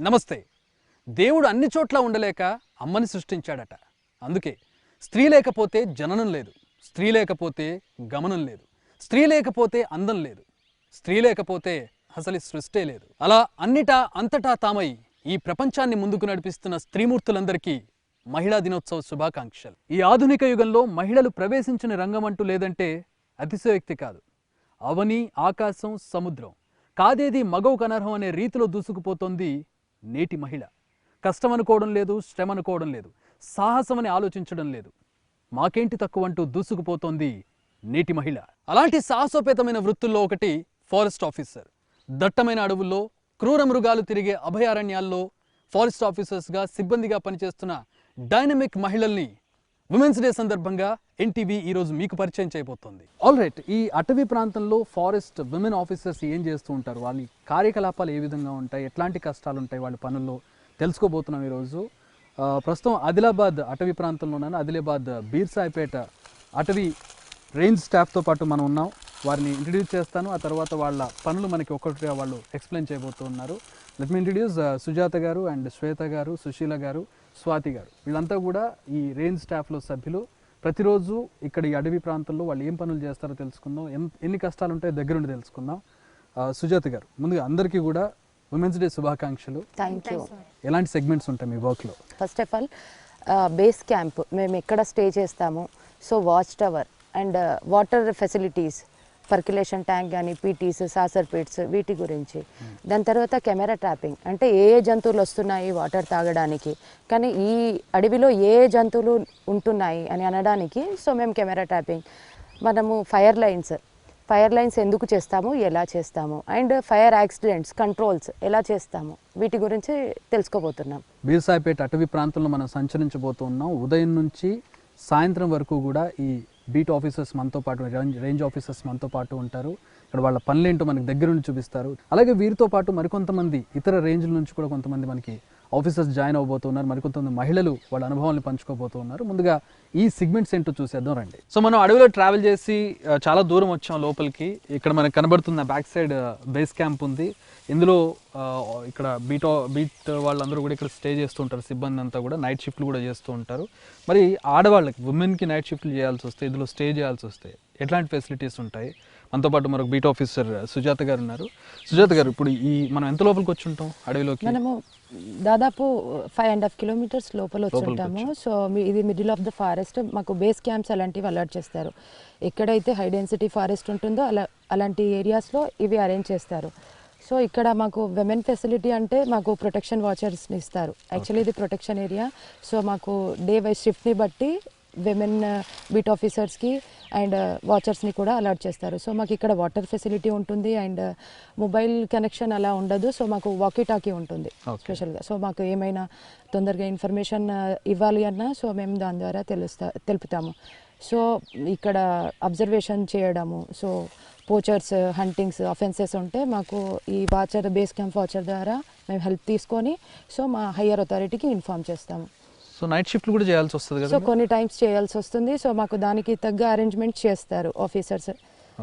నమస్తే. దేవుడు అన్ని చోట్ల ఉండలేక అమ్మని సృష్టించాడట. అందుకే స్త్రీ లేకపోతే జననం లేదు. స్త్రీ లేకపోతే గమనం లేదు. స్త్రీ లేకపోతే అందం లేదు. స్త్రీ లేకపోతే అసలు సృష్టే లేదు. అలా అన్నిటా అంతటా తామై ఈ ప్రపంచాన్ని ముందుకు నడిపిస్తున్న స్త్రీమూర్తులందరికీ మహిళా దినోత్సవ శుభాకాంక్షలు. ఈ ఆధునిక యుగంలో మహిళలు ప్రవేశించిన రంగం అంటూ లేదంటే అతిశయోక్తి కాదు. అవని ఆకాశం సముద్రం. కాదేది మగవు కనర్హం అనే రీతిలో దూసుకుపోతోంది నేటి మహిళ. కష్టం అనుకోవడం లేదు శ్రమ అనుకోవడం లేదు సాహసం అని ఆలోచించడం లేదు. మాకేంటి తక్కువ అంటూ దూసుకుపోతోంది నేటి మహిళ. అలాంటి సాహసోపేతమైన వృత్తుల్లో ఒకటి ఫారెస్ట్ ఆఫీసర్. దట్టమైన అడవుల్లో క్రూర మృగాలు తిరిగే అభయారణ్యాల్లో ఫారెస్ట్ ఆఫీసర్స్గా సిబ్బందిగా పనిచేస్తున్న డైనమిక్ మహిళల్ని ఉమెన్స్ డే సందర్భంగా ఎన్టీవీ ఈరోజు మీకు పరిచయం చేయబోతోంది. ఆల్ రైట్ ఈ అటవీ ప్రాంతంలో ఫారెస్ట్ విమెన్ ఆఫీసర్స్ ఏం చేస్తూ ఉంటారు? వాళ్ళ కార్యకలాపాలు ఏ విధంగా ఉంటాయి? ఎట్లాంటి కష్టాలు ఉంటాయి వాళ్ళ పనుల్లో? తెలుసుకోబోతున్నాం ఈరోజు. ప్రస్తుతం ఆదిలాబాద్ అటవీ ప్రాంతంలో ఉన్నాను. ఆదిలాబాద్ బీర్సాయిపేట అటవీ రేంజ్ స్టాఫ్తో పాటు మనం ఉన్నాం. వారిని ఇంట్రడ్యూస్ చేస్తాను. ఆ తర్వాత వాళ్ళ పనులు మనకి ఒక్కొక్కటిగా వాళ్ళు ఎక్స్ప్లెయిన్ చేయబోతున్నారు. లెట్ మీ ఇంట్రడ్యూస్ సుజాత గారు అండ్ శ్వేత గారు సుశీల గారు. స్వాతి గారు. వీళ్ళంతా కూడా ఈ రేంజ్ స్టాఫ్లో సభ్యులు. ప్రతిరోజు ఇక్కడ ఈ అడవి ప్రాంతంలో వాళ్ళు ఏం పనులు చేస్తారో తెలుసుకుందాం. ఎన్- ఎన్ని కష్టాలు ఉంటాయో దగ్గరుండి తెలుసుకుందాం. సుజాత గారు ముందుగా అందరికీ కూడా ఉమెన్స్ డే శుభాకాంక్షలు. థ్యాంక్ యూ ఎలాంటి సెగ్మెంట్స్ ఉంటాయి మీ వర్క్లో? First of all base camp మేము ఎక్కడ స్టే చేస్తాము? So watch tower and water facilities percolation tank కానీ పీటీస్ సాసర్ పీట్స్ వీటి గురించి. దాని తర్వాత కెమెరా ట్రాపింగ్. అంటే ఏ ఏ జంతువులు వస్తున్నాయి వాటర్ తాగడానికి? కానీ ఈ అడవిలో ఏ ఏ జంతువులు ఉంటున్నాయి అని అనడానికి సో మేము కెమెరా ట్రాపింగ్. మనము ఫైర్ లైన్స్. ఫైర్ లైన్స్ ఎందుకు చేస్తాము? ఎలా చేస్తాము? అండ్ ఫైర్ యాక్సిడెంట్స్ కంట్రోల్స్ ఎలా చేస్తాము? వీటి గురించి తెలుసుకోబోతున్నాం. బీర్సాయిపేట అటవీ ప్రాంతంలో మనం సంచరించబోతున్నాం ఉదయం నుంచి సాయంత్రం వరకు కూడా ఈ బీట్ ఆఫీసర్స్ మనతో పాటు రేంజ్ రేంజ్ ఆఫీసర్స్ మనతో పాటు ఉంటారు. ఇక్కడ వాళ్ళ పనులేంటో మనకి దగ్గర నుండి చూపిస్తారు. అలాగే వీరితో పాటు మరికొంతమంది ఇతర రేంజ్ల నుంచి కూడా కొంతమంది మనకి ఆఫీసర్స్ జాయిన్ అవబోతున్నారు మరికొంతమంది మహిళలు వాళ్ళ అనుభవాలను పంచుకోబోతున్నారు. ముందుగా ఈ సిగ్మెంట్స్ ఏంటో చూసేద్దాం రండి. సో మనం అడవిలో ట్రావెల్ చేసి చాలా దూరం వచ్చాం లోపలికి. ఇక్కడ మనకు కనబడుతున్న బ్యాక్ సైడ్ బేస్ క్యాంప్ ఉంది. ఇందులో ఇక్కడ బీటో బీట్ వాళ్ళందరూ కూడా ఇక్కడ స్టే చేస్తూ ఉంటారు. సిబ్బంది అంతా కూడా నైట్ షిఫ్ట్లు కూడా చేస్తూ ఉంటారు. మరి ఆడవాళ్ళకి ఉమెన్కి నైట్ షిఫ్ట్లు చేయాల్సి వస్తే ఇందులో స్టే చేయాల్సి వస్తే ఎట్లాంటి ఫెసిలిటీస్ ఉంటాయి? మనతో పాటు మరొక బీట్ ఆఫీసర్ సుజాత గారు ఉన్నారు. సుజాత గారు ఇప్పుడు ఈ మనం ఎంత లోపలికి వచ్చి ఉంటాం అడవిలోకి? మనము దాదాపు ఫైవ్ అండ్ హాఫ్ కిలోమీటర్స్ లోపల వచ్చుంటాము సో మీ- ఇది మిడిల్ ఆఫ్ ద ఫారెస్ట్ మాకు బేస్ క్యాంప్స్ అలాంటివి అలర్ట్ చేస్తారు. ఎక్కడైతే హై డెన్సిటీ ఫారెస్ట్ ఉంటుందో అలా అలాంటి ఏరియాస్లో ఇవి అరేంజ్ చేస్తారు. సో ఇక్కడ మాకు విమెన్ ఫెసిలిటీ అంటే మాకు ప్రొటెక్షన్ వాచర్స్ని ఇస్తారు. యాక్చువల్లీ ఇది ప్రొటెక్షన్ ఏరియా సో మాకు డే వైజ్ షిఫ్ట్ని బట్టి విమెన్ బీట్ ఆఫీసర్స్కి అండ్ వాచర్స్ని కూడా అలర్ట్ చేస్తారు. సో మాకు ఇక్కడ వాటర్ ఫెసిలిటీ ఉంటుంది అండ్ మొబైల్ కనెక్షన్ అలా ఉండదు. సో మాకు వాకీ టాకీ ఉంటుంది. స్పెషల్గా సో మాకు ఏమైనా తొందరగా ఇన్ఫర్మేషన్ ఇవ్వాలి అన్నా సో మేము దాని ద్వారా తెలుస్తా తెలుపుతాము. సో ఇక్కడ అబ్జర్వేషన్ చేయడము సో పోచర్స్ హంటింగ్స్ అఫెన్సెస్ ఉంటే మాకు ఈ వాచర్ బేస్ క్యాంప్ వాచర్ ద్వారా మేము హెల్ప్ తీసుకొని సో మా హయ్యర్ అథారిటీకి ఇన్ఫామ్ చేస్తాము. సో నైట్ షిఫ్ట్లు కూడా చేయాల్సి వస్తుంది సో కదా కొన్ని టైమ్స్ చేయాల్సి వస్తుంది. సో మాకు దానికి తగ్గ అరేంజ్మెంట్ చేస్తారు ఆఫీసర్స్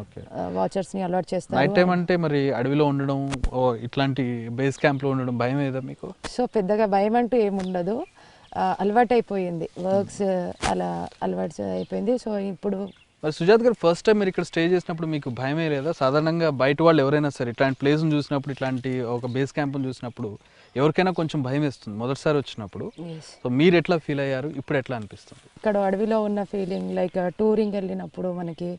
ఓకే. వాచర్స్ని అలర్ట్ నైట్ చేస్తారు. టైం అంటే మరి అడవిలో ఉండడం ఓ ఇట్లాంటి బేస్ క్యాంప్లో ఉండడం భయం ఏదా మీకు? సో పెద్దగా భయం అంటూ ఏముండదు ఆ, అలవాటు అయిపోయింది. వర్క్స్ అలా అలవాటు అయిపోయింది. సో ఇప్పుడు మరి సుజాత్ గారు ఫస్ట్ టైం మీరు ఇక్కడ స్టే చేసినప్పుడు మీకు భయమే లేదా? సాధారణంగా బయట వాళ్ళు ఎవరైనా సరే ఇట్లాంటి ప్లేస్ని చూసినప్పుడు ఇట్లాంటి ఒక బేస్ క్యాంప్ని చూసినప్పుడు ఎవరికైనా కొంచెం భయం వేస్తుంది. మొదటిసారి వచ్చినప్పుడు. సో మీరు ఎట్లా ఫీల్ అయ్యారు? ఇప్పుడు ఎట్లా అనిపిస్తుంది? ఇక్కడ అడవిలో ఉన్న ఫీలింగ్ లైక్ టూరింగ్ వెళ్ళినప్పుడు మనకి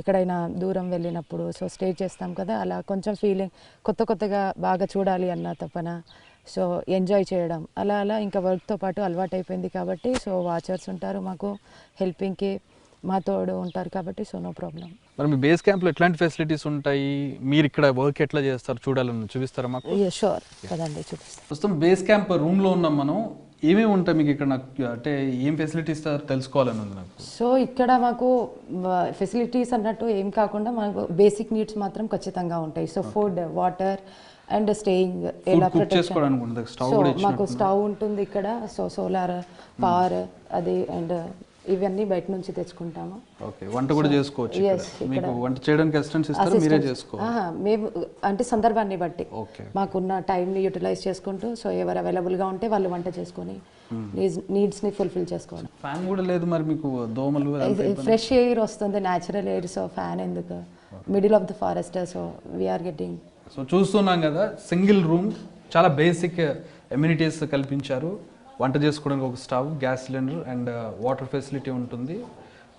ఎక్కడైనా దూరం వెళ్ళినప్పుడు సో స్టే చేస్తాం కదా అలా కొంచెం ఫీలింగ్ కొత్త కొత్తగా బాగా చూడాలి అన్న తపన. సో ఎంజాయ్ చేయడం. అలా అలా ఇంకా వర్క్తో పాటు అలవాటు అయిపోయింది కాబట్టి సో వాచర్స్ ఉంటారు మాకు హెల్పింగ్కి మా తోడు ఉంటారు కాబట్టి సో నో ప్రాబ్లం. మరి మీ బేస్ క్యాంప్లో ఎట్లాంటి ఫెసిలిటీస్ ఉంటాయి? మీరు ఇక్కడ వర్క్ ఎట్లా చేస్తారు? చూడాలని చూపిస్తారా మాకు? షూర్ కదండి చూపిస్తాం. ప్రస్తుతం బేస్ క్యాంప్ రూమ్లో ఉన్నాం మనం. ఏమేమి ఉంటాయి మీకు ఇక్కడ నాకు? అంటే ఏం ఫెసిలిటీస్ తెలుసుకోవాలని ఉంది నాకు? సో ఇక్కడ మాకు ఫెసిలిటీస్ అన్నట్టు ఏం కాకుండా మనకు బేసిక్ నీడ్స్ మాత్రం ఖచ్చితంగా ఉంటాయి. So food water and staying ఎలా కూడా మాకు స్టవ్ ఉంటుంది ఇక్కడ. సో సోలార్ పవర్ అది అండ్ ఇవన్నీ బయట నుంచి తెచ్చుకుంటాము. ఓకే వంట కూడా చేసుకోవచ్చు మీకు వంట చేయడానికి అసిస్టెంట్స్ ఇస్తారు? మీరే చేసుకో మేము అంటే సందర్భాన్ని బట్టి. మాకున్న టైంని యూటిలైజ్ చేసుకుంటూ సో ఎవరు అవైలబుల్గా ఉంటే వాళ్ళు వంట చేసుకొని నీడ్స్ నీడ్స్ని ఫుల్ఫిల్ చేసుకోవడం ఫ్యాన్ కూడా లేదు మరి మీకు దోమలు ఫ్రెష్ ఎయిర్ వస్తుంది న్యాచురల్ ఎయిర్ సో ఫ్యాన్ ఎందుకు? Middle of the forest so we are getting so చూస్తున్నాం కదా సింగిల్ రూమ్ చాలా బేసిక్ ఎమ్యూనిటీస్ కల్పించారు. వంట చేసుకోవడానికి ఒక stove gas cylinder and uh, water facility ఉంటుంది.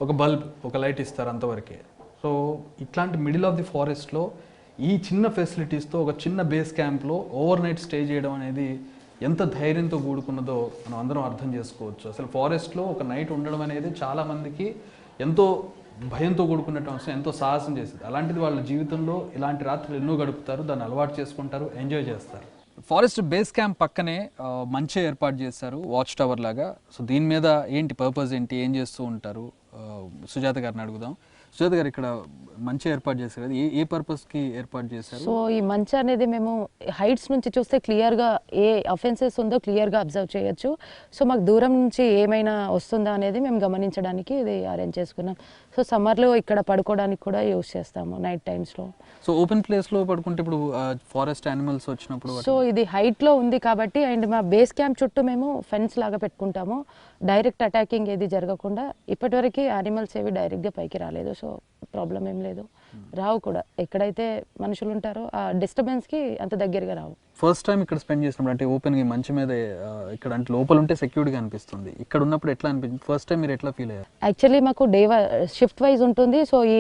ఒక బల్బ్ ఒక లైట్ ఇస్తారు అంతవరకే. సో ఇట్లాంటి మిడిల్ ఆఫ్ ది ఫారెస్ట్లో ఈ చిన్న ఫెసిలిటీస్తో ఒక చిన్న బేస్ క్యాంప్లో ఓవర్ నైట్ స్టే చేయడం అనేది ఎంత ధైర్యంతో కూడుకున్నదో మనం అందరం అర్థం చేసుకోవచ్చు. అసలు ఫారెస్ట్లో ఒక నైట్ ఉండడం అనేది చాలామందికి ఎంతో భయంతో కూడుకున్నట్టు అంశం ఎంతో సాహసం చేసేది అలాంటిది వాళ్ళ జీవితంలో ఇలాంటి రాత్రులు ఎన్నో గడుపుతారు దాన్ని అలవాటు చేసుకుంటారు ఎంజాయ్ చేస్తారు. ఫారెస్ట్ బేస్ క్యాంప్ పక్కనే మంచి ఏర్పాటు చేశారు వాచ్ టవర్ లాగా. సో దీని మీద ఏంటి పర్పస్ ఏంటి ఏం చేస్తూ ఉంటారు? సుజాత గారిని అడుగుదాం. సుజాత గారు ఇక్కడ మంచి ఏర్పాటు చేశారు. ఏ ఏ పర్పస్కి ఏర్పాటు చేశారు? సో ఈ మంచి అనేది మేము హైట్స్ నుంచి చూస్తే క్లియర్గా ఏ అఫెన్సెస్ ఉందో క్లియర్గా అబ్జర్వ్ చేయొచ్చు. సో మాకు దూరం నుంచి ఏమైనా వస్తుందా అనేది మేము గమనించడానికి ఇది అరేంజ్ చేసుకున్నాం. సో సమ్మర్లో ఇక్కడ పడుకోవడానికి కూడా యూస్ చేస్తాము నైట్ టైమ్స్లో. సో ఓపెన్ ప్లేస్లో పడుకుంటే ఇప్పుడు ఫారెస్ట్ యానిమల్స్ వచ్చినప్పుడు సో ఇది హైట్లో ఉంది కాబట్టి అండ్ మా బేస్ క్యాంప్ చుట్టూ మేము ఫెన్స్ లాగా పెట్టుకుంటాము. డైరెక్ట్ అటాకింగ్ ఏది జరగకుండా ఇప్పటివరకు యానిమల్స్ ఏవి డైరెక్ట్గా పైకి రాలేదు. సో ప్రాబ్లం ఏం లేదు. రావు కూడా. ఎక్కడైతే మనుషులు ఉంటారో ఆ డిస్టర్బెన్స్కి అంత దగ్గరగా రావు. ఫస్ట్ టైం ఇక్కడ స్పెండ్ చేసినప్పుడు అంటే ఓపెన్గా మంచి మీద ఇక్కడ అంటే లోపల ఉంటే సెక్యూర్డ్గా అనిపిస్తుంది. ఇక్కడ ఉన్నప్పుడు ఎట్లా అనిపించింది ఫస్ట్ టైం మీరు ఎట్లా ఫీల్ అయ్యారు? యాక్చువల్లీ మాకు డే షిఫ్ట్ వైజ్ ఉంటుంది. సో ఈ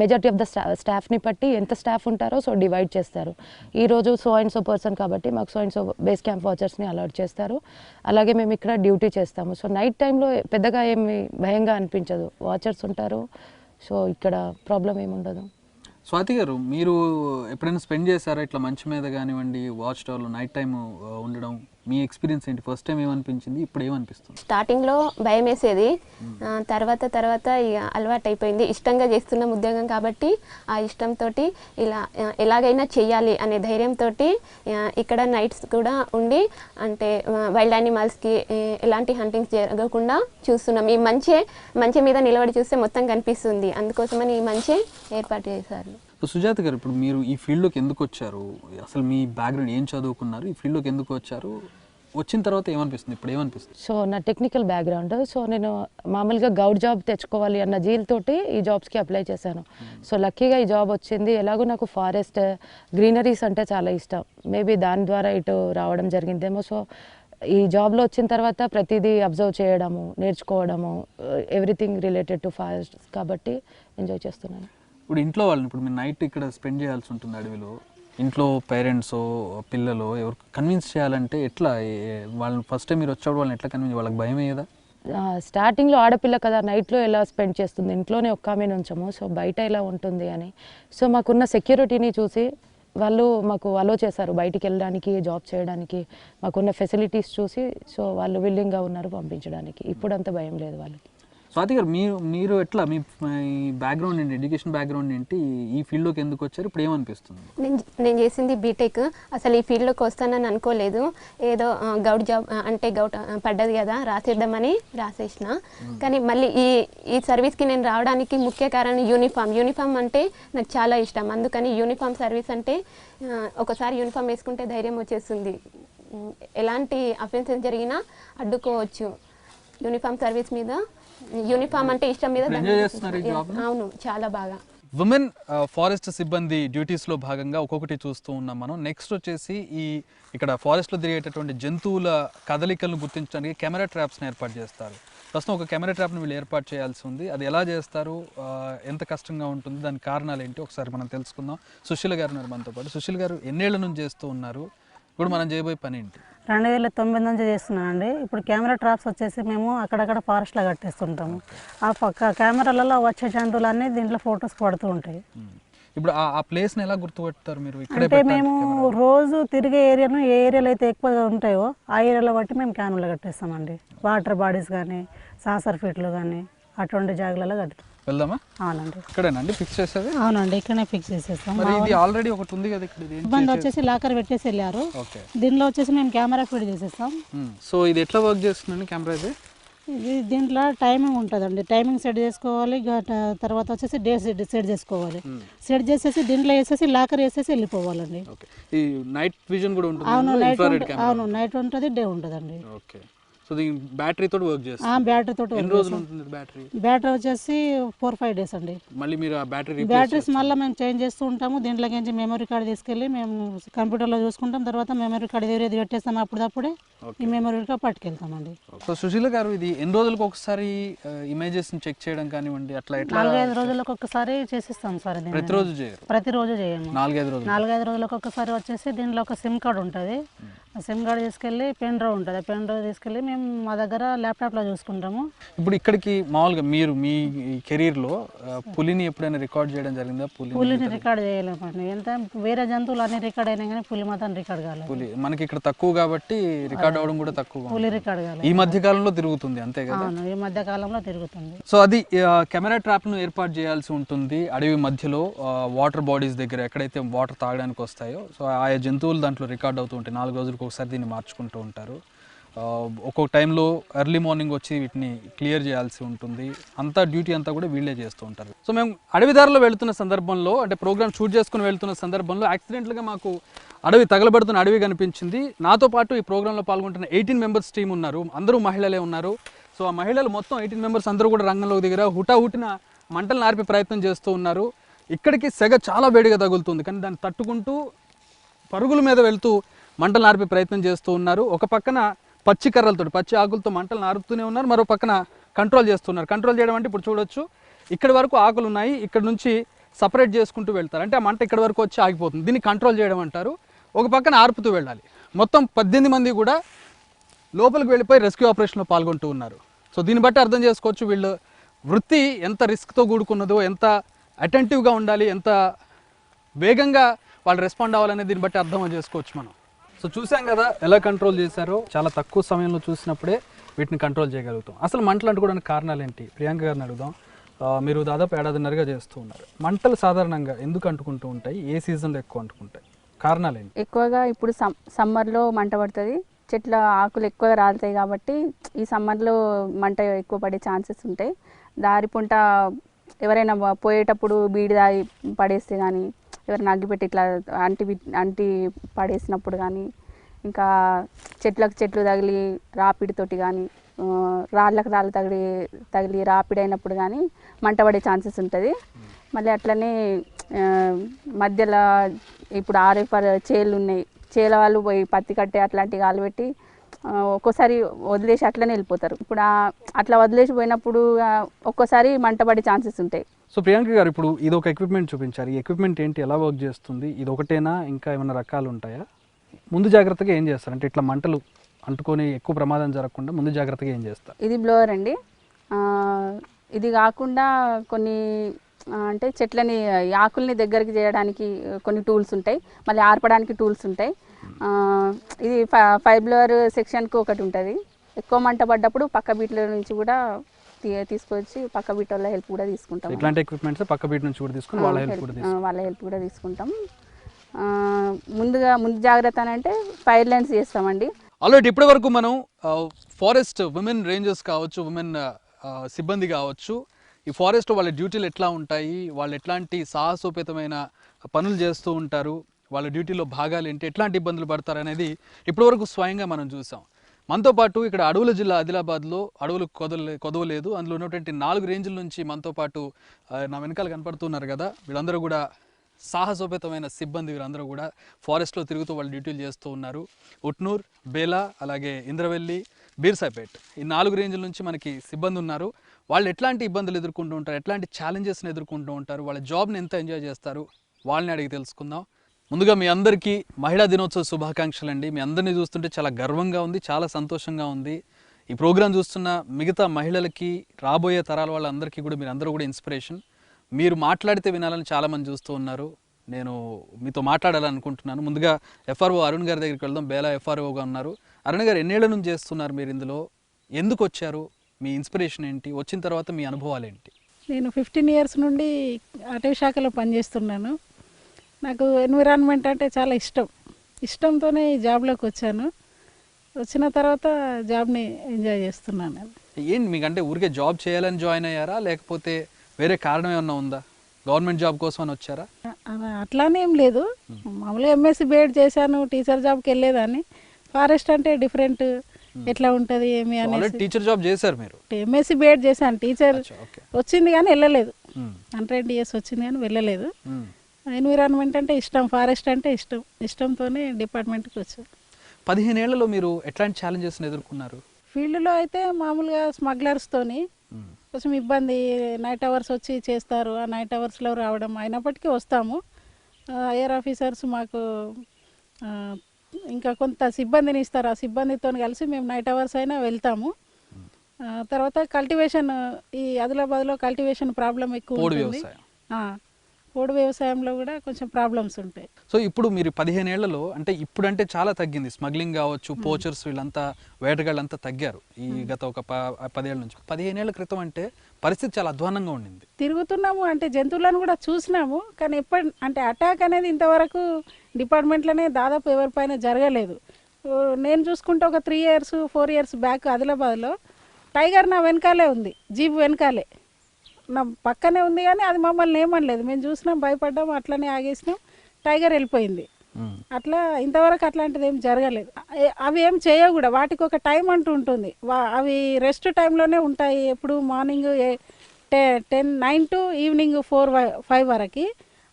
మెజారిటీ ఆఫ్ ద స్టాఫ్ని బట్టి ఎంత స్టాఫ్ ఉంటారో సో డివైడ్ చేస్తారు. ఈ రోజు సో అండ్ సో పర్సన్ కాబట్టి మాకు so and so base camp వాచర్స్ని alert చేస్తారు. అలాగే మేము ఇక్కడ డ్యూటీ చేస్తాము. సో నైట్ టైంలో పెద్దగా ఏమి భయంగా అనిపించదు. వాచర్స్ ఉంటారు. సో ఇక్కడ ప్రాబ్లం ఏముండదు. స్వాతి గారు మీరు ఎప్పుడైనా స్పెండ్ చేశారా ఇట్లా మంచి మీద కానివ్వండి వాచ్ టవర్లో నైట్ టైం ఉండడం? మీ ఎక్స్పీరియన్స్ ఏంటి? ఫస్ట్ టైం ఏమనిపించింది? ఇప్పుడు ఏమనిపిస్తుంది? స్టార్టింగ్లో భయం వేసేది తర్వాత తర్వాత ఇక అలవాటు అయిపోయింది ఇష్టంగా చేస్తున్న ఉద్యోగం కాబట్టి ఆ ఇష్టంతో ఇలా ఎలాగైనా చేయాలి అనే ధైర్యంతో ఇక్కడ నైట్స్ కూడా ఉండి అంటే వైల్డ్ యానిమల్స్కి ఎలాంటి హంటింగ్స్ జరగకుండా చూస్తున్నాం. ఈ మంచే మంచి మీద నిలబడి చూస్తే మొత్తం కనిపిస్తుంది. అందుకోసమని ఈ మంచే ఏర్పాటు చేశారు. సుజాత గారు ఇప్పుడు మీరు ఈ ఫీల్డ్లోకి ఎందుకు వచ్చారు? అసలు మీ బ్యాక్గ్రౌండ్ ఏం చదువుకున్నారు? ఈ ఫీల్డ్లోకి ఎందుకు వచ్చారు? వచ్చిన తర్వాత ఏమనిపిస్తుంది? ఇప్పుడు ఏమనిపిస్తుంది? సో నా టెక్నికల్ బ్యాక్గ్రౌండ్ సో నేను మామూలుగా గౌడ్ జాబ్ తెచ్చుకోవాలి అన్న జీల్ తోటి ఈ జాబ్స్కి అప్లై చేశాను. సో లక్కీగా ఈ జాబ్ వచ్చింది. ఎలాగో నాకు ఫారెస్ట్ గ్రీనరీస్ అంటే చాలా ఇష్టం. మేబీ దాని ద్వారా ఇటు రావడం జరిగిందేమో. సో ఈ జాబ్లో వచ్చిన తర్వాత ప్రతిదీ అబ్జర్వ్ చేయడము నేర్చుకోవడము ఎవ్రీథింగ్ రిలేటెడ్ టు ఫారెస్ట్ కాబట్టి ఎంజాయ్ చేస్తున్నాను. ఇప్పుడు ఇంట్లో వాళ్ళని ఇప్పుడు మీరు నైట్ ఇక్కడ స్పెండ్ చేయాల్సి ఉంటుంది అడవిలో. ఇంట్లో పేరెంట్స్ పిల్లలు ఎవరు కన్విన్స్ చేయాలంటే ఎట్లా? వాళ్ళని ఫస్ట్ టైం మీరు వచ్చేవాడు వాళ్ళని ఎట్లా కన్విన్స్ వాళ్ళకి భయం అయ్యేదా? స్టార్టింగ్లో ఆడపిల్ల కదా నైట్లో ఎలా స్పెండ్ చేస్తుంది? ఇంట్లోనే ఒక్క ఆమె ఉంచము సో బయట ఎలా ఉంటుంది అని. సో మాకున్న సెక్యూరిటీని చూసి వాళ్ళు మాకు అలో చేశారు. బయటికి వెళ్ళడానికి జాబ్ చేయడానికి. మాకున్న ఫెసిలిటీస్ చూసి సో వాళ్ళు విల్లింగ్గా ఉన్నారు పంపించడానికి. ఇప్పుడు అంత భయం లేదు వాళ్ళకి. స్వాతి గారు మీరు మీరు ఎట్లా మీ బ్యాక్గ్రౌండ్ ఏంటి ఎడ్యుకేషన్ బ్యాక్గ్రౌండ్ ఏంటి ఈ ఫీల్డ్లోకి ఎందుకు వచ్చారు? ఇప్పుడు ఏమనిపిస్తుంది? నేను నేను చేసింది బీటెక్ అసలు ఈ ఫీల్డ్లోకి వస్తానని అనుకోలేదు. ఏదో గౌడ్ జాబ్ అంటే గౌట్ పడ్డది కదా రాసేద్దామని రాసేసిన. కానీ మళ్ళీ ఈ ఈ సర్వీస్కి నేను రావడానికి ముఖ్య కారణం యూనిఫామ్ యూనిఫామ్ అంటే నాకు చాలా ఇష్టం. అందుకని యూనిఫామ్ సర్వీస్ అంటే ఒకసారి యూనిఫామ్ వేసుకుంటే ధైర్యం వచ్చేస్తుంది. ఎలాంటి అఫెన్సెస్ జరిగినా అడ్డుకోవచ్చు. యూనిఫామ్ సర్వీస్ మీద యూనిఫామ్ అంటే ఇష్టం మీద? అవును చాలా బాగా. ఉమెన్ ఫారెస్ట్ సిబ్బంది డ్యూటీస్లో భాగంగా ఒక్కొక్కటి చూస్తూ ఉన్నాం మనం. నెక్స్ట్ వచ్చేసి ఈ ఇక్కడ ఫారెస్ట్లో తిరిగేటటువంటి జంతువుల కదలికలను గుర్తించడానికి కెమెరా ట్రాప్స్ని ఏర్పాటు చేస్తారు. ప్రస్తుతం ఒక కెమెరా ట్రాప్ని వీళ్ళు ఏర్పాటు చేయాల్సి ఉంది. అది ఎలా చేస్తారు? ఎంత కష్టంగా ఉంటుంది? దాని కారణాలు ఏంటి? ఒకసారి మనం తెలుసుకుందాం. సుశీల గారు ఉన్నారు మనతో పాటు. సుశీల్ గారు ఎన్నేళ్ళ నుంచి చేస్తూ ఉన్నారు? ఇప్పుడు మనం చేయబోయే పని ఏంటి? రెండు వేల తొమ్మిది నుంచి చేస్తున్నానండి. ఇప్పుడు కెమెరా ట్రాప్స్ వచ్చేసి మేము అక్కడక్కడ ఫారెస్ట్లో కట్టేస్తుంటాము. ఆ పక్క కెమెరాలలో వచ్చే జంతువులన్నీ దీంట్లో ఫొటోస్ పడుతూ ఉంటాయి. ఇప్పుడు ఆ- ప్లేస్ని ఎలా గుర్తుపడతారు మీరు? అంటే మేము రోజు తిరిగే ఏరియాను ఏ ఏరియాలో అయితే ఎక్కువగా ఉంటాయో ఆ ఏరియాలో బట్టి మేము కెమెరాలు కట్టేస్తామండి. వాటర్ బాడీస్ కానీ సాసర్ ఫీట్లు కానీ అటువంటి జాగాలలో కట్టుతాం. వెళ్దామా? అవునండి. ఇక్కడేనండి? ఫిక్స్ చేసేది? అవునండి ఇక్కడనే ఫిక్స్ చేసేస్తాం. మరి ఇది ఆల్రెడీ ఒకటి ఉంది కదా ఇక్కడ? ఇబ్బంది వచ్చేసి లాకర్ పెట్టేసి వెళ్ళారు. దీనిలో వచ్చేసి మేము కెమెరా ఫీడ్ చేసేస్తాం. సో ఇది ఎట్లా వర్క్ చేస్తుందండి కెమెరా ఇది? ఇది దీంట్లో టైమింగ్ ఉంటుందండి. టైమింగ్ సెట్ చేసుకోవాలి తర్వాత వచ్చేసి డే సెట్ సెట్ చేసుకోవాలి. సెట్ చేసేసి దీంట్లో వేసేసి లాకర్ వేసేసి వెళ్ళిపోవాలండి. ఈ నైట్ విజన్ కూడా ఉంటుంది అవును? నైట్ అవును నైట్ ఉంటుంది డే ఉంటుందండి. ఓకే సో దీని బ్యాటరీ తోటి వర్క్ చేస్తుంది ఆ బ్యాటరీ తోటి ఎన్ని రోజులు ఉంటుంది బ్యాటరీ బ్యాటరీ వచ్చేసి ఫోర్ ఫైవ్ డేస్ అండి. మళ్ళీ మీరు ఆ బ్యాటరీ బ్యాటరీస్ మళ్ళీ మేము చేంజ్ చేస్తూ ఉంటాము. దీంట్లోకి నుంచి మెమరీ కార్డ్ తీసుకెళ్ళి మేము కంప్యూటర్లో చూసుకుంటాం. తర్వాత మెమరీ కార్డ్ ఏది పెట్టేస్తాం అప్పుడప్పుడే ఈ మెమరీ కార్డ్ పట్టుకెళ్తామండి. సో సుశీల గారు ఇది ఎన్ని రోజులకు ఒకసారి ఇమేజెస్ చెక్ చేయడం కానివ్వండి అట్లా ఎట్లా నాలుగైదు రోజులకు ఒకసారి చేసిస్తాం సార్ ప్రతిరోజు చేయరు. ప్రతిరోజు చేయము. నాలుగైదు రోజులు. నాలుగైదు రోజులకు ఒకసారి వచ్చేసి దీనిలో ఒక సిమ్ కార్డ్ ఉంటుంది. సిమ్ కార్డ్ తీసుకెళ్ళి పెన్ డ్రైవ్ ఉంటుంది. ఆ పెన్ డ్రైవ్ తీసుకెళ్ళి మేము మా దగ్గర ల్యాప్టాప్లో చూసుకుంటాము. ఇప్పుడు ఇక్కడికి మామూలుగా మీరు మీ కెరీర్లో పులిని ఎప్పుడైనా రికార్డ్ చేయడం జరిగిందా? పులి పులిని రికార్డ్ చేయలేమండి. ఎంత వేరే జంతువులు అన్ని రికార్డ్ అయినా కానీ పులి మాత్రం రికార్డ్ కాలేదు. పులి మనకి ఇక్కడ తక్కువ కాబట్టి రికార్డ్ అవ్వడం కూడా తక్కువ. పులి రికార్డ్ కాలేదు. ఈ మధ్య కాలంలో తిరుగుతుంది అంతే కదా? ఈ మధ్య కాలంలో తిరుగుతుంది. సో అది కెమెరా ట్రాప్ను ఏర్పాటు చేయాల్సి ఉంటుంది. అడవి మధ్యలో వాటర్ బాడీస్ దగ్గర ఎక్కడైతే వాటర్ తాగడానికి వస్తాయో సో ఆయా జంతువులు దాంట్లో రికార్డ్ అవుతూ ఉంటాయి. నాలుగు రోజులకు ఒక్కొక్కసారి దీన్ని మార్చుకుంటూ ఉంటారు. ఒక్కొక్క టైంలో ఎర్లీ మార్నింగ్ వచ్చి వీటిని క్లియర్ చేయాల్సి ఉంటుంది. అంతా డ్యూటీ అంతా కూడా వీళ్ళే చేస్తూ ఉంటారు. సో మేము అడవి దారిలో వెళ్తున్న సందర్భంలో అంటే ప్రోగ్రామ్ షూట్ చేసుకుని వెళ్తున్న సందర్భంలో యాక్సిడెంట్గా మాకు అడవి తగలబడుతున్న అడవి కనిపించింది. నాతో పాటు ఈ ప్రోగ్రాంలో పాల్గొంటున్న ఎయిటీన్ మెంబర్స్ టీం ఉన్నారు. అందరూ మహిళలే ఉన్నారు. సో ఆ మహిళలు మొత్తం ఎయిటీన్ మెంబర్స్ అందరూ కూడా రంగంలోకి దిగారు. హుటా హుటిన మంటలు నార్పే ప్రయత్నం చేస్తూ ఉన్నారు. ఇక్కడికి సెగ చాలా వేడిగా తగులుతుంది. కానీ దాన్ని తట్టుకుంటూ పరుగుల మీద వెళ్తూ మంటలు నార్పే ప్రయత్నం చేస్తూ ఉన్నారు. ఒక పక్కన పచ్చి కర్రలతో పచ్చి ఆకులతో మంటలు నారుతూనే ఉన్నారు. మరో పక్కన కంట్రోల్ చేస్తున్నారు. కంట్రోల్ చేయడం అంటే ఇప్పుడు చూడొచ్చు. ఇక్కడ వరకు ఆకులు ఉన్నాయి. ఇక్కడ నుంచి సపరేట్ చేసుకుంటూ వెళ్తారు. అంటే ఆ మంట ఇక్కడ వరకు వచ్చి ఆగిపోతుంది. దీన్ని కంట్రోల్ చేయడం అంటారు. ఒక పక్కన ఆర్పుతూ వెళ్ళాలి. మొత్తం పద్దెనిమిది మంది కూడా లోపలికి వెళ్ళిపోయి రెస్క్యూ ఆపరేషన్లో పాల్గొంటూ ఉన్నారు. సో దీన్ని బట్టి అర్థం చేసుకోవచ్చు వీళ్ళు వృత్తి ఎంత రిస్క్తో కూడుకున్నదో ఎంత అటెంటివ్గా ఉండాలి ఎంత వేగంగా వాళ్ళు రెస్పాండ్ అవ్వాలనే దీన్ని బట్టి అర్థం చేసుకోవచ్చు మనం. సో చూసాం కదా ఎలా కంట్రోల్ చేశారో? చాలా తక్కువ సమయంలో చూసినప్పుడే వీటిని కంట్రోల్ చేయగలుగుతాం. అసలు మంటలు అంటుకోవడానికి కారణాలు ఏంటి? ప్రియాంక గారిని అడుగుదాం. మీరు దాదాపు ఏడాదిన్నరగా చేస్తూ ఉన్నారు. మంటలు సాధారణంగా ఎందుకు అంటుకుంటూ ఉంటాయి? ఏ సీజన్లో ఎక్కువ అంటుకుంటాయి? కారణాలు ఏంటి? ఎక్కువగా ఇప్పుడు సమ్ సమ్మర్లో మంట పడుతుంది. చెట్ల ఆకులు ఎక్కువగా రాలుతాయి కాబట్టి ఈ సమ్మర్లో మంట ఎక్కువ పడే ఛాన్సెస్ ఉంటాయి. దారి పుంట ఎవరైనా పోయేటప్పుడు బీడి దాగి పడేస్తే కానీ ఎవరైనా అగ్గిపెట్టి ఇట్లా అంటి అంటి పడేసినప్పుడు కానీ ఇంకా చెట్లకు చెట్లు తగిలి రాపిడితోటి కానీ రాళ్ళకు రాళ్ళు తగిలి తగిలి రాపిడి అయినప్పుడు కానీ మంట పడే ఛాన్సెస్ ఉంటుంది. మళ్ళీ అట్లనే మధ్యలో ఇప్పుడు ఆరేపర్ చేలు ఉన్నాయి. చేల వాళ్ళు పోయి పత్తి కట్టే అట్లాంటివి కాలుపెట్టి పెట్టి ఒక్కోసారి వదిలేసి అట్లనే వెళ్ళిపోతారు. ఇప్పుడు అట్లా వదిలేసి పోయినప్పుడు ఒక్కోసారి మంట పడే ఛాన్సెస్ ఉంటాయి. సో ప్రియాంక గారు ఇప్పుడు ఇది ఒక ఎక్విప్మెంట్ చూపించారు. ఈ ఎక్విప్మెంట్ ఏంటి? ఎలా వర్క్ చేస్తుంది? ఇది ఒకటేనా ఇంకా ఏమైనా రకాలు ఉంటాయా? ముందు జాగ్రత్తగా ఏం చేస్తారు? అంటే ఇట్లా మంటలు అంటుకొని ఎక్కువ ప్రమాదం జరగకుండా ముందు జాగ్రత్తగా ఏం చేస్తారు? ఇది బ్లోవర్ అండి. ఇది కాకుండా కొన్ని అంటే చెట్లని ఆకుల్ని దగ్గరికి చేయడానికి కొన్ని టూల్స్ ఉంటాయి. మళ్ళీ ఆర్పడానికి టూల్స్ ఉంటాయి. ఇది ఫ- ఫైవ్ బ్లోవర్ సెక్షన్కి ఒకటి ఉంటుంది. ఎక్కువ మంట పడ్డప్పుడు పక్క బీట్ల నుంచి కూడా తీసుకొచ్చి పక్క బీట్ వాళ్ళ హెల్ప్ కూడా తీసుకుంటాం. ఇట్లాంటి ఎక్విప్మెంట్స్ పక్క బీట్ నుంచి కూడా తీసుకుని వాళ్ళ హెల్ప్ కూడా వాళ్ళ హెల్ప్ కూడా తీసుకుంటాం. ముందుగా ముందు జాగ్రత్త అని అంటే ఫైర్ లైన్స్ చేస్తామండి. ఆల్రెడీ ఇప్పటి వరకు మనం ఫారెస్ట్ ఉమెన్ రేంజర్స్ కావచ్చు ఉమెన్ సిబ్బంది కావచ్చు ఈ ఫారెస్ట్ వాళ్ళ డ్యూటీలు ఎట్లా ఉంటాయి వాళ్ళు ఎట్లాంటి సాహసోపేతమైన పనులు చేస్తూ ఉంటారు వాళ్ళ డ్యూటీలో భాగాలు ఏంటి ఎట్లాంటి ఇబ్బందులు పడతారు అనేది ఇప్పటివరకు స్వయంగా మనం చూసాం. మనతో పాటు ఇక్కడ అడవుల జిల్లా ఆదిలాబాద్లో అడవులు కొదలే కొదవలేదు. అందులో ఉన్నటువంటి నాలుగు రేంజ్ల నుంచి మనతో పాటు నా వెనకాల కనపడుతున్నారు కదా. వీళ్ళందరూ కూడా సాహసోపేతమైన సిబ్బంది వీరందరూ కూడా ఫారెస్ట్లో తిరుగుతూ వాళ్ళు డ్యూటీలు చేస్తూ ఉన్నారు. ఉట్నూర్ బేలా అలాగే ఇంద్రవెల్లి బీర్సాపేట్ ఈ నాలుగు రేంజ్ల నుంచి మనకి సిబ్బంది ఉన్నారు. వాళ్ళు ఎట్లాంటి ఇబ్బందులు ఎదుర్కొంటూ ఉంటారు? ఎట్లాంటి ఛాలెంజెస్ని ఎదుర్కొంటూ ఉంటారు? వాళ్ళ జాబ్ని ఎంత ఎంజాయ్ చేస్తారు? వాళ్ళని అడిగి తెలుసుకుందాం. ముందుగా మీ అందరికీ మహిళా దినోత్సవ శుభాకాంక్షలు అండి మీ అందరినీ చూస్తుంటే చాలా గర్వంగా ఉంది చాలా సంతోషంగా ఉంది. ఈ ప్రోగ్రాం చూస్తున్న మిగతా మహిళలకి రాబోయే తరాల వాళ్ళందరికీ కూడా మీరు అందరూ కూడా ఇన్స్పిరేషన్. మీరు మాట్లాడితే వినాలని చాలామంది చూస్తూ ఉన్నారు. నేను మీతో మాట్లాడాలనుకుంటున్నాను. ముందుగా ఎఫ్ఆర్ఓ అరుణ్ గారి దగ్గరికి వెళ్దాం. బేలా ఎఫ్ఆర్ఓగా ఉన్నారు. అరుణ్ గారు ఎన్నేళ్ళ నుంచి చేస్తున్నారు మీరు ఇందులో? ఎందుకు వచ్చారు? మీ ఇన్స్పిరేషన్ ఏంటి? వచ్చిన తర్వాత మీ అనుభవాలు ఏంటి? నేను ఫిఫ్టీన్ ఇయర్స్ నుండి అటవీ శాఖలో పనిచేస్తున్నాను. నాకు ఎన్విరాన్మెంట్ అంటే చాలా ఇష్టం. ఇష్టంతోనే ఈ జాబ్లోకి వచ్చాను. వచ్చిన తర్వాత జాబ్ని ఎంజాయ్ చేస్తున్నాను. ఏంటి మీకు అంటే ఊరికే జాబ్ చేయాలని జాయిన్ అయ్యారా? లేకపోతే వేరే కారణం ఏమన్నా ఉందా? గవర్నమెంట్ జాబ్ కోసం అని వచ్చారా? అట్లానే ఏం లేదు. మామూలుగా ఎంఎస్సి బీఎడ్ చేశాను టీచర్ జాబ్కి వెళ్ళేదాన్ని. ఫారెస్ట్ అంటే డిఫరెంట్ ఎట్లా ఉంటుంది ఏమి అనేసి. టీచర్ జాబ్ చేశారు మీరు? ఎంఎస్సి బీఎడ్ చేశాను. టీచర్ వచ్చింది కానీ వెళ్ళలేదు. హండ్రెడ్ ఇయర్స్ వచ్చింది కానీ వెళ్ళలేదు. ఎన్విరాన్మెంట్ అంటే ఇష్టం ఫారెస్ట్ అంటే ఇష్టం ఇష్టంతోనే డిపార్ట్మెంట్కి వచ్చాను. పదిహేను ఏళ్ళలో మీరు ఎట్లాంటి ఛాలెంజెస్ని ఎదుర్కొన్నారు? ఫీల్డ్లో అయితే మామూలుగా స్మగ్లర్స్తోని. కొంచెం ఇబ్బంది నైట్ అవర్స్ వచ్చి చేస్తారు ఆ నైట్ అవర్స్లో రావడం అయినప్పటికీ వస్తాము. ఎయిర్ ఆఫీసర్స్ మాకు ఇంకా కొంత సిబ్బందిని ఇస్తారు. ఆ సిబ్బందితో కలిసి మేము నైట్ అవర్స్ అయినా వెళ్తాము. తర్వాత కల్టివేషన్ ఈ ఆదిలాబాద్లో కల్టివేషన్ ప్రాబ్లం ఎక్కువ ఉంటుంది. పోడు వ్యవసాయంలో కూడా కొంచెం ప్రాబ్లమ్స్ ఉంటాయి. సో ఇప్పుడు మీరు పదిహేను ఏళ్ళలో అంటే ఇప్పుడంటే చాలా తగ్గింది. స్మగ్లింగ్ కావచ్చు పోచర్స్ వీళ్ళంతా వేటగాళ్ళంతా తగ్గారు ఈ గత ఒక ప- పదేళ్ళ నుంచి. పదిహేను ఏళ్ళ క్రితం అంటే పరిస్థితి చాలా అధ్వానంగా ఉండింది. తిరుగుతున్నాము అంటే జంతువులను కూడా చూసినాము కానీ ఎప్పటి అంటే అటాక్ అనేది ఇంతవరకు డిపార్ట్మెంట్లోనే దాదాపు ఎవరిపైన జరగలేదు. నేను చూసుకుంటే ఒక three years four years back ఆదిలాబాద్లో టైగర్ నా వెనకాలే ఉంది జీప్ వెనకాలే. నా పక్కనే ఉంది కానీ అది మమ్మల్ని ఏమనలేదు. మేము చూసినాం భయపడ్డాం అట్లనే ఆగేసినాం. టైగర్ వెళ్ళిపోయింది. అట్లా ఇంతవరకు అట్లాంటిది ఏం జరగలేదు. అవి ఏం చేయవు కూడా వాటికి ఒక టైం అంటూ ఉంటుంది. వా- అవి రెస్ట్ టైంలోనే ఉంటాయి. ఎప్పుడు మార్నింగ్ టె ten nine to evening four five వరకు.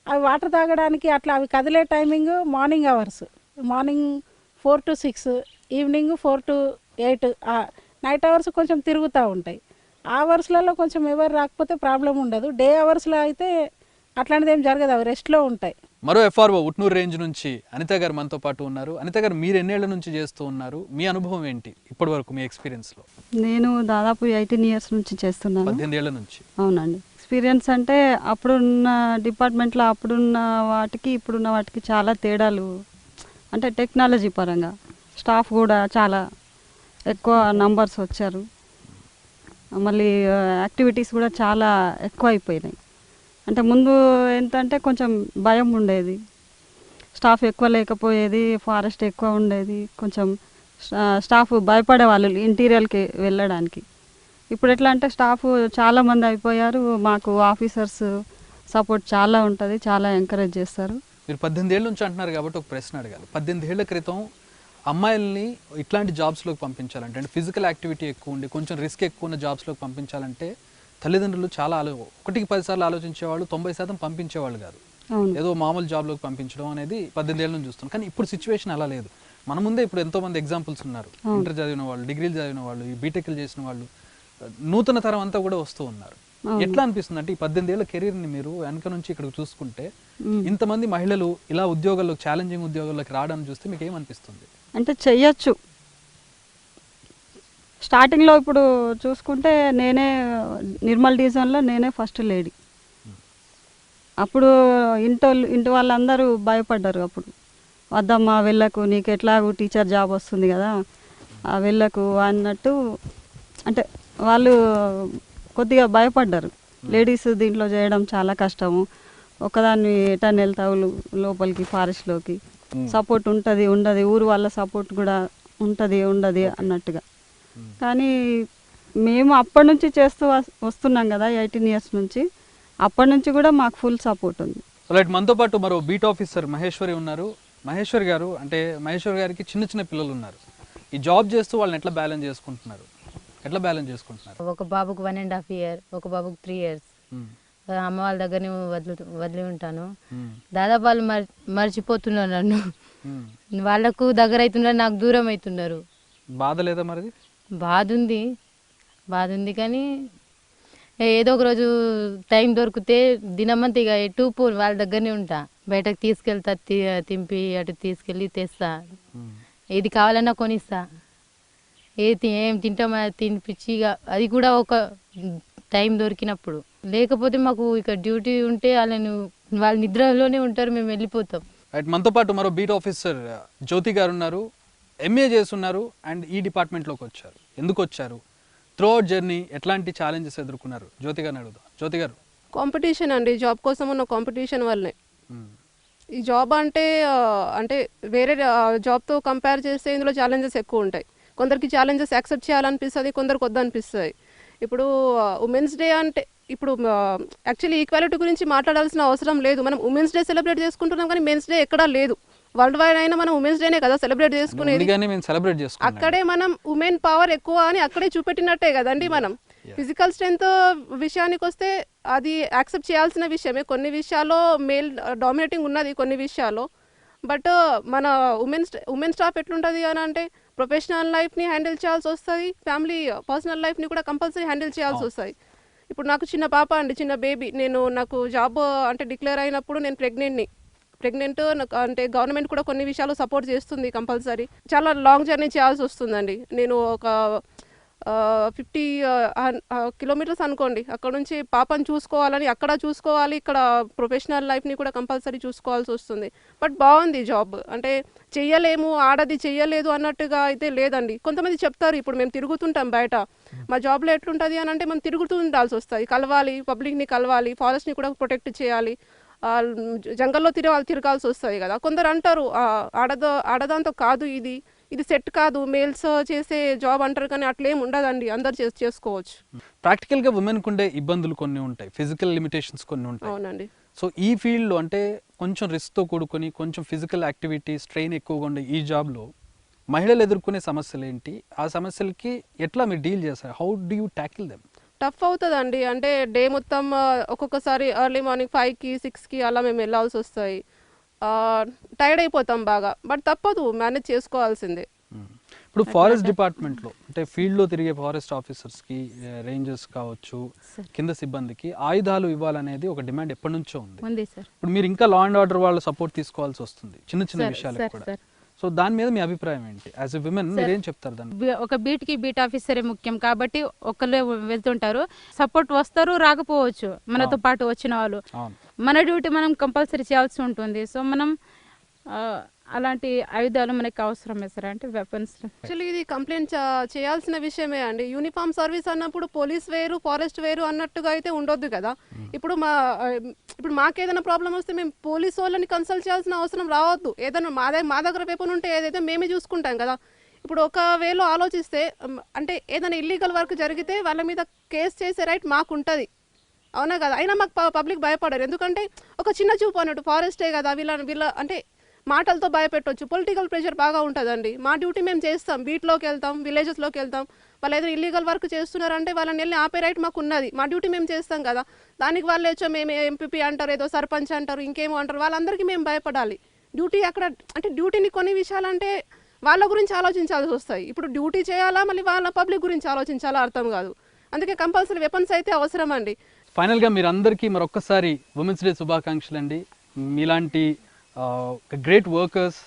అవి వాటర్ తాగడానికి అట్లా అవి కదిలే timing morning hours. Morning four to six evening four to eight night hours కొంచెం తిరుగుతూ ఉంటాయి. అవర్స్లలో కొంచెం ఎవరు రాకపోతే ప్రాబ్లం ఉండదు. డే అవర్స్లో అయితే అట్లాంటిది ఏం జరగదు. అవి రెస్ట్లో ఉంటాయి. మరో ఎఫ్ఆర్ఓ ఉట్నూరు రేంజ్ నుంచి అనిత గారు మనతో పాటు ఉన్నారు. అనిత గారు మీరు ఎన్నేళ్ళ నుంచి చేస్తూ ఉన్నారు? మీ అనుభవం ఏంటి ఇప్పటి వరకు మీ ఎక్స్పీరియన్స్లో? నేను దాదాపు ఎయిటీన్ ఇయర్స్ నుంచి చేస్తున్నాను. పద్దెనిమిది ఏళ్ళ నుంచి. అవునండి. ఎక్స్పీరియన్స్ అంటే అప్పుడున్న డిపార్ట్మెంట్లో అప్పుడున్న వాటికి ఇప్పుడున్న వాటికి చాలా తేడాలు. అంటే టెక్నాలజీ పరంగా స్టాఫ్ కూడా చాలా ఎక్కువ నంబర్స్ వచ్చారు. మళ్ళీ యాక్టివిటీస్ కూడా చాలా ఎక్కువ అయిపోయినాయి అంటే ముందు ఏంటంటే కొంచెం భయం ఉండేది. స్టాఫ్ ఎక్కువ లేకపోయేది ఫారెస్ట్ ఎక్కువ ఉండేది కొంచెం స్టాఫ్ భయపడే వాళ్ళు ఇంటీరియర్కి వెళ్ళడానికి. ఇప్పుడు ఎట్లా అంటే స్టాఫ్ చాలామంది అయిపోయారు మాకు ఆఫీసర్స్ సపోర్ట్ చాలా ఉంటుంది చాలా ఎంకరేజ్ చేస్తారు. మీరు పద్దెనిమిది ఏళ్ళ నుంచి అంటున్నారు కాబట్టి ఒక ప్రశ్న అడగాలి. పద్దెనిమిది ఏళ్ళ క్రితం అమ్మాయిల్ని ఇట్లాంటి జాబ్స్లోకి పంపించాలంటే అంటే ఫిజికల్ యాక్టివిటీ ఎక్కువ ఉండి కొంచెం రిస్క్ ఎక్కువ ఉన్న జాబ్స్లోకి పంపించాలంటే తల్లిదండ్రులు చాలా ఆలో ఒకటికి పదిసార్లు ఆలోచించేవాళ్ళు తొంభై శాతం పంపించేవాళ్ళు కాదు. ఏదో మామూలు జాబ్లోకి పంపించడం అనేది పద్దెనిమిది ఏళ్ళ నుంచి చూస్తున్నాం. కానీ ఇప్పుడు సిచ్యువేషన్ అలా లేదు. మన ముందే ఇప్పుడు ఎంతో మంది ఎగ్జాంపుల్స్ ఉన్నారు. ఇంటర్ చదివిన వాళ్ళు డిగ్రీలు చదివిన వాళ్ళు ఈ బీటెక్లు చేసిన వాళ్ళు నూతన తరం అంతా కూడా వస్తూ ఉన్నారు. ఎట్లా అనిపిస్తుంది అంటే ఈ పద్దెనిమిది ఏళ్ళ కెరీర్ని మీరు వెనక నుంచి ఇక్కడికి చూసుకుంటే ఇంతమంది మహిళలు ఇలా ఉద్యోగాల్లో ఛాలెంజింగ్ ఉద్యోగాల్లోకి రావడం చూస్తే మీకు ఏమనిపిస్తుంది? అంటే చెయ్యొచ్చు. స్టార్టింగ్లో ఇప్పుడు చూసుకుంటే నేనే నిర్మల్ డివిజన్లో నేనే ఫస్ట్ లేడీ. అప్పుడు ఇంటోళ్ళు ఇంటి వాళ్ళందరూ భయపడ్డారు అప్పుడు. వద్దమ్మా వెళ్ళకు నీకు ఎట్లాగూ టీచర్ జాబ్ వస్తుంది కదా ఆ వెళ్ళకు అన్నట్టు అంటే వాళ్ళు కొద్దిగా భయపడ్డారు. లేడీస్ దీంట్లో చేయడం చాలా కష్టము. ఒకదాన్ని ఎటన్ వెళ్తావు లోపలికి ఫారెస్ట్లోకి. సపోర్ట్ ఉంటుంది ఉండదు. ఊరు వాళ్ళ సపోర్ట్ కూడా ఉంటుంది ఉండదు అన్నట్టుగా. కానీ మేము అప్పటి నుంచి చేస్తూ వస్- వస్తున్నాం కదా ఎయిటీన్ ఇయర్స్ నుంచి. అప్పటి నుంచి కూడా మాకు ఫుల్ సపోర్ట్ ఉంది. రైట్ మనతో పాటు మరో బీట్ ఆఫీసర్ మహేశ్వరి ఉన్నారు. మహేశ్వరి గారు అంటే మహేశ్వరి గారికి చిన్న చిన్న పిల్లలు ఉన్నారు. ఈ జాబ్ చేస్తూ వాళ్ళని ఎట్లా బ్యాలెన్స్ చేసుకుంటున్నారు? ఎట్లా బ్యాలెన్స్ చేసుకుంటున్నారు? ఒక బాబుకు వన్ అండ్ హాఫ్ ఇయర్ ఒక బాబుకు త్రీ ఇయర్స్. అమ్మ వాళ్ళ దగ్గరనే వదిలి వదిలి ఉంటాను. దాదాపు వాళ్ళు మర్ మర్చిపోతున్నారు నన్ను. వాళ్ళకు దగ్గర అవుతున్నారు నాకు దూరం అవుతున్నారు బాధ లేదా మరిది? బాధ ఉంది బాధ ఉంది కానీ ఏదో ఒక రోజు టైం దొరికితే దినమంతా ఇక ఎటు పో వాళ్ళ దగ్గరనే ఉంటా. బయటకు తీసుకెళ్తా తి- తింపి అటు తీసుకెళ్ళి తెస్తా. ఏది కావాలన్నా కొనిస్తా. ఏ తి- ఏం తింటామో అది తినిపించి ఇక అది కూడా ఒక టైం దొరికినప్పుడు. లేకపోతే మాకు ఇక డ్యూటీ ఉంటే వాళ్ళని వాళ్ళ నిద్రలోనే ఉంటారు మేము వెళ్ళిపోతాం. రైట్ మనతో పాటు మరో బీట్ ఆఫీసర్ జ్యోతి గారు ఉన్నారు ఎంఏ చేస్తున్నారు అండ్ ఈ డిపార్ట్మెంట్లోకి వచ్చారు. ఎందుకు వచ్చారు? త్రూ అవుట్ జర్నీ ఎట్లాంటి ఛాలెంజెస్ ఎదుర్కొన్నారు? జ్యోతి గారిని అడుగుదాం. జ్యోతి గారు. కాంపిటీషన్ అండి. జాబ్ కోసం ఉన్న కాంపిటీషన్ వల్లే మ్మ్. ఈ జాబ్ అంటే అంటే వేరే ఆ, జాబ్తో కంపేర్ చేస్తే ఇందులో ఛాలెంజెస్ ఎక్కువ ఉంటాయి. కొందరికి ఛాలెంజెస్ యాక్సెప్ట్ చేయాలనిపిస్తుంది కొందరికి వద్దనిపిస్తుంది. ఇప్పుడు ఉమెన్స్ డే అంటే ఇప్పుడు యాక్చువల్లీ ఈక్వాలిటీ గురించి మాట్లాడాల్సిన అవసరం లేదు. మనం ఉమెన్స్ డే సెలబ్రేట్ చేసుకుంటున్నాం కానీ మెన్స్ డే ఎక్కడా లేదు. వరల్డ్ వైడ్ అయినా మనం ఉమెన్స్ డేనే కదా సెలబ్రేట్ చేసుకునేది. సెలబ్రేట్ చేసుకున్నాం అక్కడే మనం ఉమెన్ పవర్ ఎక్కువ అని అక్కడే చూపెట్టినట్టే కదండి మనం. ఫిజికల్ స్ట్రెంగ్త్ విషయానికి వస్తే అది యాక్సెప్ట్ చేయాల్సిన విషయమే. కొన్ని విషయాల్లో మేల్ డామినేటింగ్ ఉన్నది కొన్ని విషయాల్లో. బట్ మన ఉమెన్ ఉమెన్ స్టాఫ్ ఎట్లుంటుంది అని అంటే ప్రొఫెషనల్ లైఫ్ని హ్యాండిల్ చేయాల్సి వస్తుంది ఫ్యామిలీ పర్సనల్ లైఫ్ని కూడా కంపల్సరీ హ్యాండిల్ చేయాల్సి వస్తుంది. ఇప్పుడు నాకు చిన్న పాప అండి చిన్న బేబీ. నేను నాకు జాబ్ అంటే డిక్లేర్ అయినప్పుడు నేను ప్రెగ్నెంట్ని. ప్రెగ్నెంట్ అంటే గవర్నమెంట్ కూడా కొన్ని విషయాలు సపోర్ట్ చేస్తుంది కంపల్సరీ. చాలా లాంగ్ జర్నీ చేయాల్సి వస్తుందండి. నేను ఒక ఫిఫ్టీ కిలోమీటర్స్ అనుకోండి. అక్కడ నుంచి పాపని చూసుకోవాలని అక్కడ చూసుకోవాలి ఇక్కడ ప్రొఫెషనల్ లైఫ్ని కూడా కంపల్సరీ చూసుకోవాల్సి వస్తుంది. బట్ బాగుంది జాబ్. అంటే చెయ్యలేము ఆడది చెయ్యలేదు అన్నట్టుగా అయితే లేదండి. కొంతమంది చెప్తారు ఇప్పుడు మేము తిరుగుతుంటాం బయట. మా జాబ్లో ఎట్లుంటుంది? అని అంటే మనం తిరుగుతూ ఉండాల్సి వస్తుంది. కలవాలి పబ్లిక్ని కలవాలి ఫారెస్ట్ని కూడా ప్రొటెక్ట్ చేయాలి. జంగల్లో తిరగాలి తిరగాల్సి వస్తుంది కదా. కొందరు అంటారు "ఆ, ఆడదో ఆడదాంతో కాదు ఇది. ఇది సెట్ కాదు మేల్స్ చేసే జాబ్ అంటారు కానీ అట్లేం ఉండదండి అందరు చేసి చేసుకోవచ్చు. ప్రాక్టికల్గా ఉమెన్కి ఉండే ఇబ్బందులు కొన్ని ఉంటాయి ఫిజికల్ లిమిటేషన్స్ కొన్ని ఉంటాయి. అవునండి. సో ఈ ఫీల్డ్లో అంటే కొంచెం రిస్క్తో కూడుకొని కొంచెం ఫిజికల్ యాక్టివిటీ స్ట్రెయిన్ ఎక్కువగా ఉండే ఈ జాబ్లో మహిళలు ఎదుర్కొనే సమస్యలు ఏంటి ఆ సమస్యలకి ఎట్లా మీరు డీల్ చేస్తారు? How do you tackle them? Tough అవుతుందండి. అంటే డే మొత్తం ఒక్కొక్కసారి ఎర్లీ మార్నింగ్ ఫైవ్కి సిక్స్కి అలా మేము వెళ్ళాల్సి వస్తాయి టైర్డ్ అయిపోతాం బాగా. బట్ తప్పదు మేనేజ్ చేసుకోవాల్సిందే. ఇప్పుడు ఫారెస్ట్ డిపార్ట్మెంట్లో అంటే ఫీల్డ్లో తిరిగే ఫారెస్ట్ ఆఫీసర్స్కి రేంజర్స్ కావచ్చు కింద సిబ్బందికి ఆయుధాలు ఇవ్వాలనేది ఒక డిమాండ్ ఎప్పటి నుంచో ఉంది. ఇప్పుడు మీరు ఇంకా లా అండ్ ఆర్డర్ వాళ్ళ సపోర్ట్ తీసుకోవాల్సి వస్తుంది చిన్న చిన్న సార్, కూడా. సో దాని మీద మీ అభిప్రాయం ఏంటి? యాజ్ ఎ విమెన్ మీరు ఏం చెప్తారు దాన్ని ఒక బీట్కి బీట్ ఆఫీసరే ముఖ్యం కాబట్టి ఒకళ్ళే వెళ్తుంటారు. సపోర్ట్ వస్తారు రాకపోవచ్చు మనతో పాటు వచ్చిన వాళ్ళు. అవును. మన డ్యూటీ మనం కంపల్సరీ చేయాల్సి ఉంటుంది. సో మనం అలాంటి ఆయుధాలు మనకి అవసరమే సార్. అంటే వెపన్స్ యాక్చువల్లీ ఇది కంప్లైంట్ చేయాల్సిన విషయమే అండి. యూనిఫామ్ సర్వీస్ అన్నప్పుడు పోలీస్ వేరు ఫారెస్ట్ వేరు అన్నట్టుగా అయితే ఉండొద్దు కదా. ఇప్పుడు మా ఇప్పుడు మాకేదైనా ప్రాబ్లం వస్తే మేము పోలీస్ వాళ్ళని కన్సల్ట్ చేయాల్సిన అవసరం రావద్దు. ఏదైనా మా దగ్గర మా దగ్గర వెపన్ ఉంటే ఏదైతే మేమే చూసుకుంటాం కదా. ఇప్పుడు ఒక వేలో ఆలోచిస్తే అంటే ఏదైనా ఇల్లీగల్ వర్క్ జరిగితే వాళ్ళ మీద కేసు చేసే రైట్ మాకు ఉంటుంది అవునా కదా? అయినా మాకు పబ్లిక్ భయపడరు. ఎందుకంటే ఒక చిన్న చూపు అన్నట్టు ఫారెస్టే కదా వీళ్ళ వీళ్ళ అంటే మాటలతో భయపెట్టొచ్చు. పొలిటికల్ ప్రెషర్ బాగా ఉంటుందండి. మా డ్యూటీ మేము చేస్తాం. బీట్లోకి వెళ్తాం విలేజెస్లోకి వెళ్తాం. వాళ్ళు ఏదైనా ఇల్లీగల్ వర్క్ చేస్తున్నారంటే వాళ్ళని వెళ్ళి ఆపే రైట్ మాకు ఉన్నది. మా డ్యూటీ మేము చేస్తాం కదా. దానికి వాళ్ళు వచ్చో మేము ఎంపీపీ అంటారు ఏదో సర్పంచ్ అంటారు ఇంకేమో అంటారు. వాళ్ళందరికీ మేము భయపడాలి. డ్యూటీ అక్కడ అంటే డ్యూటీని కొన్ని విషయాలంటే వాళ్ళ గురించి ఆలోచించాల్సి వస్తాయి. ఇప్పుడు డ్యూటీ చేయాలా? మళ్ళీ వాళ్ళ పబ్లిక్ గురించి ఆలోచించాలా? అర్థం కాదు. అందుకే కంపల్సరీ వెపన్స్ అయితే అవసరం అండి ఫైనల్గా మీరు అందరికీ మరొక్కసారి ఉమెన్స్ డే శుభాకాంక్షలు అండి మీలాంటి గ్రేట్ వర్కర్స్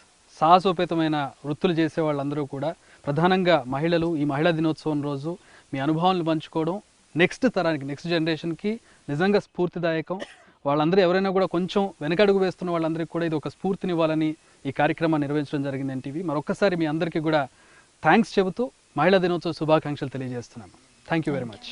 సాహసోపేతమైన వృత్తులు చేసే వాళ్ళందరూ కూడా ప్రధానంగా మహిళలు ఈ మహిళా దినోత్సవం రోజు మీ అనుభవాలను పంచుకోవడం నెక్స్ట్ తరానికి నెక్స్ట్ జనరేషన్కి నిజంగా స్ఫూర్తిదాయకం. వాళ్ళందరూ ఎవరైనా కూడా కొంచెం వెనకడుగు వేస్తున్న వాళ్ళందరికీ కూడా ఇది ఒక స్ఫూర్తినివ్వాలని ఈ కార్యక్రమాన్ని నిర్వహించడం జరిగింది ఎన్టీవీ. మరొక్కసారి మీ అందరికీ కూడా థ్యాంక్స్ చెబుతూ మహిళా దినోత్సవ శుభాకాంక్షలు తెలియజేస్తున్నాను. Thank you very much